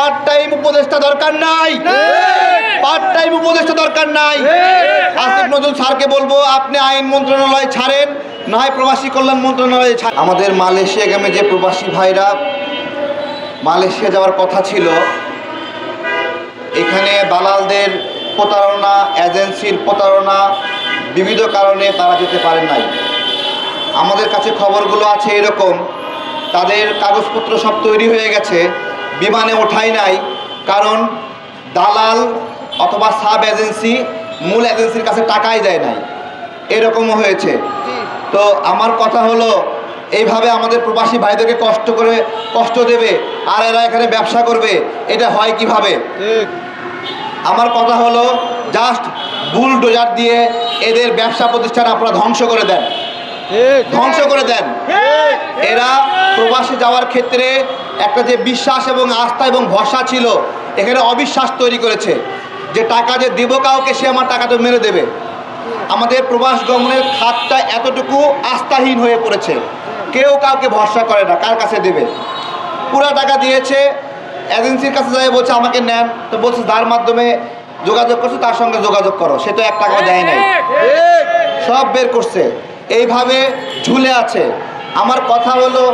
Part time উপদেষ্টা দরকার নাই। পার্ট টাইম উপদেষ্টা দরকার নাই। আসিফ নজরুল স্যারকে বলব আপনি আইন মন্ত্রণালয় ছাড়েন না হয় প্রবাসী কল্যাণ মন্ত্রণালয় ছাড়েন। আমাদের মালয়েশিয়া গ্রামে যে প্রবাসী ভাইরা মালয়েশিয়া যাওয়ার কথা ছিল এখানে দালালদের প্রতারণা এজেন্সির প্রতারণা বিবিধ কারণে তারা যেতে পারেন নাই। আমাদের কাছে খবরগুলো আছে এরকম তাদের কাগজপত্র সব তৈরি হয়ে গেছে। বিমানে ওঠাই নাই কারণ দালাল অথবা সাব এজেন্সি মূল এজেন্সির কাছে টাকাই দেয় নাই। এরকমও হয়েছে। তো আমার কথা হলো এইভাবে আমাদের প্রবাসী ভাইদেরকে কষ্ট করে কষ্ট দেবে আর এরা এখানে ব্যবসা করবে এটা হয় কীভাবে? আমার কথা হলো জাস্ট বুলডোজার দিয়ে এদের ব্যবসা প্রতিষ্ঠান আপনারা ধ্বংস করে দেন। ধ্বংস করে দেন। এরা প্রবাসে যাওয়ার ক্ষেত্রে একটা যে বিশ্বাস এবং আস্থা এবং ভরসা ছিল এখানে অবিশ্বাস তৈরি করেছে যে টাকা যে দেবো কাউকে সে আমার টাকাটা মেরে দেবে। আমাদের প্রবাস গমনের খাতটা এতটুকু আস্থাহীন হয়ে পড়েছে। কেউ কাউকে ভরসা করে না কার কাছে দেবে? পুরা টাকা দিয়েছে এজেন্সির কাছে যাই বলছে আমাকে নেন। তো বলছে যার মাধ্যমে যোগাযোগ করছে তার সঙ্গে যোগাযোগ করো। সে তো এক টাকা দেয় নাই। সব বের করছে। এইভাবে ঝুলে আছে। আমার কথা হলো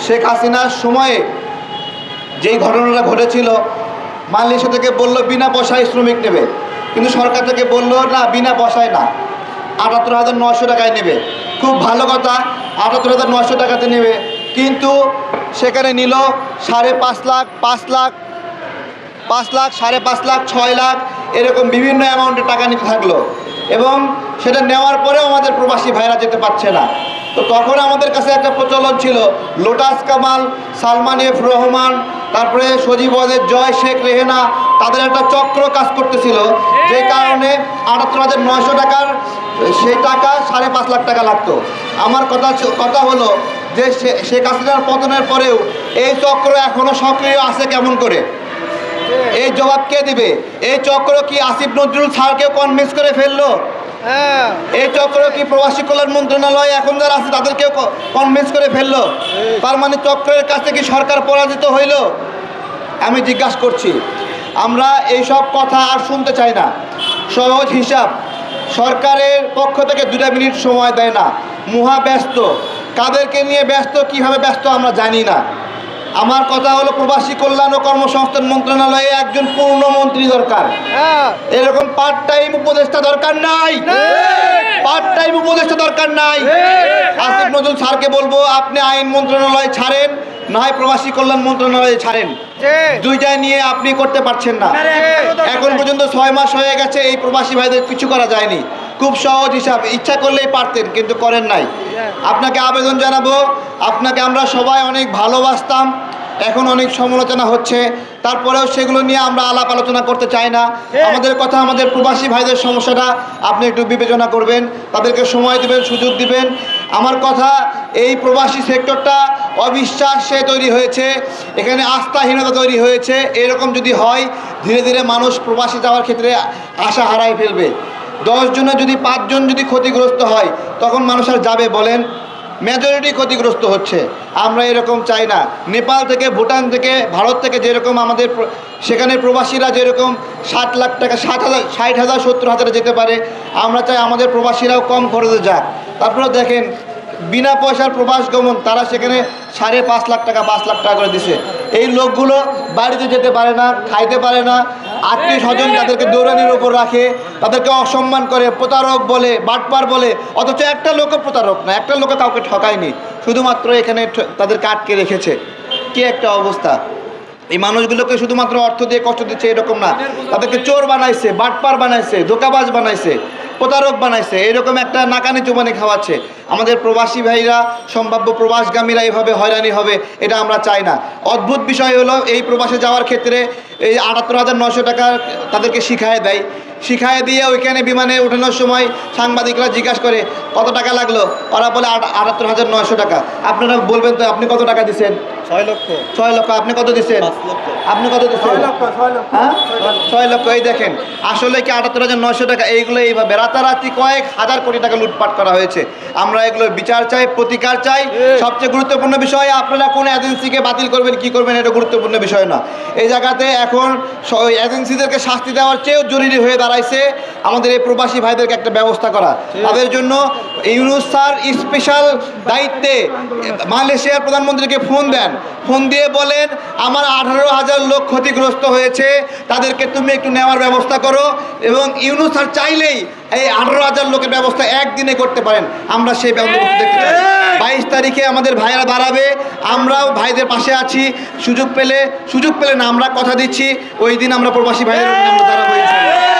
শেখ হাসিনার সময়ে যেই ঘটনাটা ঘটেছিল, মালয়েশিয়া থেকে বলল, বিনা পয়সায় শ্রমিক নেবে। কিন্তু সরকার থেকে বলল, না, বিনা পয়সায় না, আটাত্তর হাজার নশো টাকায় নেবে। খুব ভালো কথা, আটাত্তর হাজার নশো টাকাতে নেবে। কিন্তু সেখানে নিল সাড়ে পাঁচ লাখ পাঁচ লাখ পাঁচ লাখ, সাড়ে পাঁচ লাখ, ছয় লাখ, এরকম বিভিন্ন অ্যামাউন্টের টাকা নিতে থাকল। এবং সেটা নেওয়ার পরেও আমাদের প্রবাসী ভাইরা যেতে পারছে না। তো তখন আমাদের কাছে একটা প্রচলন ছিল, লোটাস কামাল, সালমান এফ রহমান, তারপরে সজীবদের জয় শেখ রেহেনা, তাদের একটা চক্র কাজ করতেছিল, যে কারণে আটাত্তর হাজার নয়শো টাকার সেই টাকা সাড়ে পাঁচ লাখ টাকা লাগতো। আমার কথা কথা হলো যে শেখ হাসিনার পতনের পরেও এই চক্র এখনও সক্রিয় আছে কেমন করে? এই জবাব কে দিবে? এই চক্র কি আসিফ নজরুল স্যারকেও কনভিন্স করে ফেলল? এই চক্র কি প্রবাসী কল্যাণ মন্ত্রণালয় এখন যারা আছে তাদেরকেও কনভিন্স করে ফেলল? তার মানে চক্রের কাছে কি সরকার পরাজিত হইল? আমি জিজ্ঞাসা করছি। আমরা এইসব কথা আর শুনতে চাই না। সহজ হিসাব। সরকারের পক্ষ থেকে দুটা মিনিট সময় দেয় না। মহা ব্যস্ত। কাদেরকে নিয়ে ব্যস্ত, কীভাবে ব্যস্ত আমরা জানি না। আমার কথা হলো প্রবাসী কল্যাণ ও কর্মসংস্থান মন্ত্রণালয়ে একজন পূর্ণ মন্ত্রী দরকার। এরকম পার্ট টাইম উপদেষ্টা দরকার নাই। পার্ট টাইম উপদেষ্টা দরকার নাই। আসিফ নজরুল স্যারকে বলব আপনি আইন মন্ত্রণালয় ছাড়েন না হয় প্রবাসী কল্যাণ মন্ত্রণালয় ছাড়েন। দুইটাই নিয়ে আপনি করতে পারছেন না। এখন পর্যন্ত ছয় মাস হয়ে গেছে এই প্রবাসী ভাইদের কিছু করা যায়নি। খুব সহজ হিসাব ইচ্ছা করলেই পারতেন কিন্তু করেন নাই। আপনাকে আবেদন জানাব আপনাকে আমরা সবাই অনেক ভালোবাসতাম। এখন অনেক সমালোচনা হচ্ছে তারপরেও সেগুলো নিয়ে আমরা আলাপ আলোচনা করতে চাই না। আমাদের কথা আমাদের প্রবাসী ভাইদের সমস্যাটা আপনি একটু বিবেচনা করবেন তাদেরকে সময় দিবেন সুযোগ দিবেন। আমার কথা এই প্রবাসী সেক্টরটা অবিশ্বাসে তৈরি হয়েছে এখানে আস্থাহীনতা তৈরি হয়েছে। এরকম যদি হয় ধীরে ধীরে মানুষ প্রবাসী যাওয়ার ক্ষেত্রে আশা হারায় ফেলবে। দশ জনের যদি পাঁচজন যদি ক্ষতিগ্রস্ত হয় তখন মানুষ আর যাবে বলেন। মেজরিটি ক্ষতিগ্রস্ত হচ্ছে। আমরা এরকম চাই না। নেপাল থেকে, ভুটান থেকে, ভারত থেকে যেরকম আমাদের সেখানে প্রবাসীরা যেরকম ষাট লাখ টাকা ষাট হাজার ষাট হাজার, সত্তর হাজারে যেতে পারে, আমরা চাই আমাদের প্রবাসীরাও কম খরচে যাক। তারপরে দেখেন, বিনা পয়সার প্রবাস গমন, তারা সেখানে সাড়ে পাঁচ লাখ টাকা, পাঁচ লাখ টাকা করে দিছে। এই লোকগুলো বাড়িতে যেতে পারে না, খাইতে পারে না, আত্মীয় স্বজন তাদেরকে দৌড়ানির ওপর রাখে তাদেরকে অসম্মান করে, প্রতারক বলে, বাটপার বলে, অথচ একটা লোকও প্রতারক না, একটা লোকও কাউকে ঠকায়নি। শুধুমাত্র এখানে তাদের কাটকে রেখেছে। কি একটা অবস্থা। এই মানুষগুলোকে শুধুমাত্র অর্থ দিয়ে কষ্ট দিচ্ছে এরকম না। তাদেরকে চোর বানাইছে, বাটপার বানাইছে, ধোকাবাজ বানাইছে। প্রতারক বানাইছে, এরকম একটা নাকানি চুবানি খাওয়াচ্ছে। আমাদের প্রবাসী ভাইরা, সম্ভাব্য প্রবাসগামীরা এইভাবে হয়রানি হবে, এটা আমরা চাই না। অদ্ভুত বিষয় হলো, এই প্রবাসে যাওয়ার ক্ষেত্রে এই আটাত্তর হাজার নশো টাকা তাদেরকে শিখায় দেয়। শিখায় দিয়ে ওইখানে বিমানে ওঠানোর সময় সাংবাদিকরা জিজ্ঞাসা করে, কত টাকা লাগল? ওরা বলে, আট- আটাত্তর হাজার নশো টাকা। আপনারা বলবেন তো, আপনি কত টাকা দিচ্ছেন ছয় লক্ষ। ছয় লক্ষ আপনি কত দিচ্ছেন? আপনি কত দিচ্ছেন? হ্যাঁ? ছয় লক্ষ। এই দেখেন আসলে কি আটাত্তর হাজার নয়শো টাকা এইগুলো এইভাবে রাতারাতি কয়েক হাজার কোটি টাকা লুটপাট করা হয়েছে। আমরা আমরা এগুলো বিচার চাই প্রতিকার চাই। সবচেয়ে গুরুত্বপূর্ণ বিষয় আপনারা কোন এজেন্সিকে বাতিল করবেন কি করবেন এটা গুরুত্বপূর্ণ বিষয় না। এই জায়গাতে এখন এজেন্সিদেরকে শাস্তি দেওয়ার চেয়েও জরুরি হয়ে দাঁড়াইছে আমাদের এই প্রবাসী ভাইদেরকে একটা ব্যবস্থা করা। তাদের জন্য ইউনুস স্যার স্পেশাল দায়িত্বে মালয়েশিয়ার প্রধানমন্ত্রীকে ফোন দেন। ফোন দিয়ে বলেন আমার আঠারো হাজার লোক ক্ষতিগ্রস্ত হয়েছে তাদেরকে তুমি একটু নেওয়ার ব্যবস্থা করো এবং ইউনুস স্যার চাইলেই এই আঠারো হাজার লোকের ব্যবস্থা একদিনে করতে পারেন। আমরা সেই ব্যবস্থা দেখতে চাই বাইশ তারিখে আমাদের ভাইয়েরা দাঁড়াবে আমরাও ভাইদের পাশে আছি সুযোগ পেলে সুযোগ পেলে না আমরা কথা দিচ্ছি ওই দিন আমরা প্রবাসী ভাইদের ওখানে আমরা দাঁড়াবো।